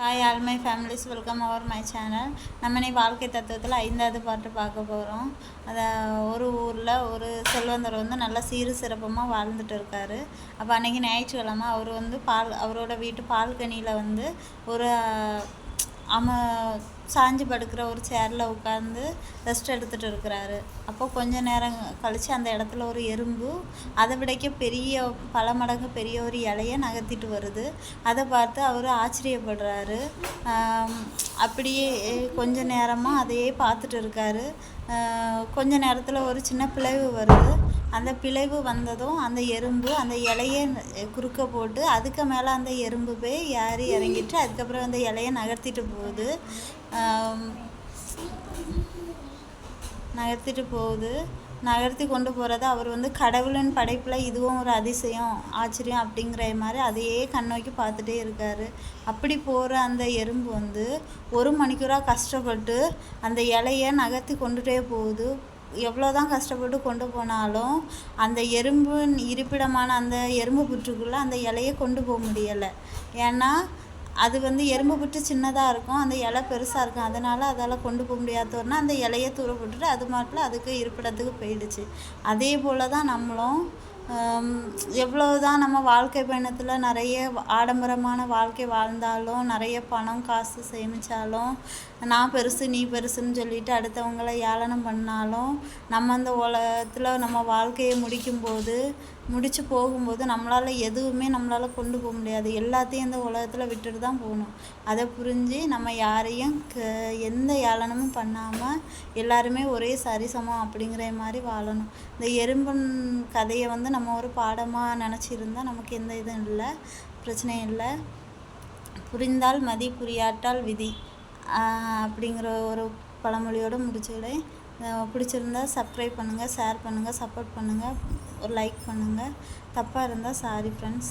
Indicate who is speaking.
Speaker 1: Hi all my families welcome over my channel நம்ம நீ வாழ்க்கை தத்துவத்தில் ஐந்தாவது பாட்டு பார்க்க போகிறோம் அதை ஒரு ஊரில் ஒரு செல்வந்தர் வந்து நல்லா சீரு சிறப்பமாக வாழ்ந்துட்டு இருக்காரு. அப்போ அன்றைக்கி ஞாயிற்றுக்கிழமை அவர் வந்து பால் அவரோட வீட்டு பால்கனியில் வந்து ஒரு அவன் சாஞ்சு படுக்கிற ஒரு சேரில் உட்காந்து ரெஸ்ட் எடுத்துகிட்டு இருக்கிறாரு. அப்போ கொஞ்ச நேரம் கழித்து அந்த இடத்துல ஒரு எறும்பு அதை விடைக்க பெரிய பல மடங்கு பெரிய ஒரு இலையை நகர்த்திட்டு வருது. அதை பார்த்து அவர் ஆச்சரியப்படுறாரு. அப்படியே கொஞ்ச நேரமாக அதையே பார்த்துட்டு இருக்காரு. கொஞ்ச நேரத்தில் ஒரு சின்ன பிளவு வருது. அந்த பிளவு வந்ததும் அந்த எறும்பு அந்த இலையை குறுக்க போட்டு அதுக்கு மேலே அந்த எறும்பு போய் ஏறி இறங்கிட்டு அதுக்கப்புறம் அந்த இலையை நகர்த்திட்டு போகுது. நகர்த்திட்டு போகுது. நகர்த்தி கொண்டு போகிறத அவர் வந்து கடவுளின் படைப்பில் இதுவும் ஒரு அதிசயம் ஆச்சரியம் அப்படிங்கிற மாதிரி அதையே கண்ணோக்கி பார்த்துட்டே இருக்காரு. அப்படி போகிற அந்த எறும்பு வந்து ஒரு மணிக்கூராக கஷ்டப்பட்டு அந்த இலையை நகர்த்தி கொண்டுட்டே போகுது. எவ்வளோ தான் கஷ்டப்பட்டு கொண்டு போனாலும் அந்த எறும்பு இருப்பிடமான அந்த எறும்பு புற்றுக்குள்ளே அந்த இலையை கொண்டு போக முடியலை. ஏன்னா அது வந்து எறும்பு புற்று சின்னதாக இருக்கும். அந்த இலை பெருசாக இருக்கும். அதனால் அதால் கொண்டு போக முடியாதவர்னா அந்த இலையை தூர போட்டுட்டு அது மாட்டில் அதுக்கு இருப்பிடத்துக்கு போயிடுச்சு. அதே போல் தான் நம்மளும் எவ்வளோ தான் நம்ம வாழ்க்கை பயணத்தில் நிறைய ஆடம்பரமான வாழ்க்கை வாழ்ந்தாலும் நிறைய பணம் காசு சேமித்தாலும் நான் பெருசு நீ பெருசுன்னு சொல்லிட்டு அடுத்தவங்கள ஏளனம் பண்ணாலும் நம்ம அந்த உலகத்தில் நம்ம வாழ்க்கையை முடிக்கும்போது முடித்து போகும்போது நம்மளால் எதுவுமே நம்மளால் கொண்டு போக முடியாது. எல்லாத்தையும் இந்த உலகத்தில் விட்டுட்டு தான் போகணும். அதை புரிஞ்சு நம்ம யாரையும் க எந்த ஏளனமும் பண்ணாமல் எல்லாருமே ஒரே சரிசமம் அப்படிங்கிற மாதிரி வாழணும். இந்த எறும்பன் கதையை வந்து நம்ம ஒரு பாடமாக நினச்சிருந்தா நமக்கு எந்த இதுவும் இல்லை பிரச்சனையும் இல்லை. புரிந்தால் மதி புரியாட்டால் விதி. அப்படிங்கிற ஒரு பழமொழியோடு முடிச்சுக்கிறேன் பிடிச்சிருந்தா சப்ஸ்கிரைப் பண்ணுங்கள் ஷேர் பண்ணுங்கள் சப்போர்ட் பண்ணுங்கள் ஒரு லைக் பண்ணுங்கள் தப்பாக இருந்தால் சாரி ஃப்ரெண்ட்ஸ்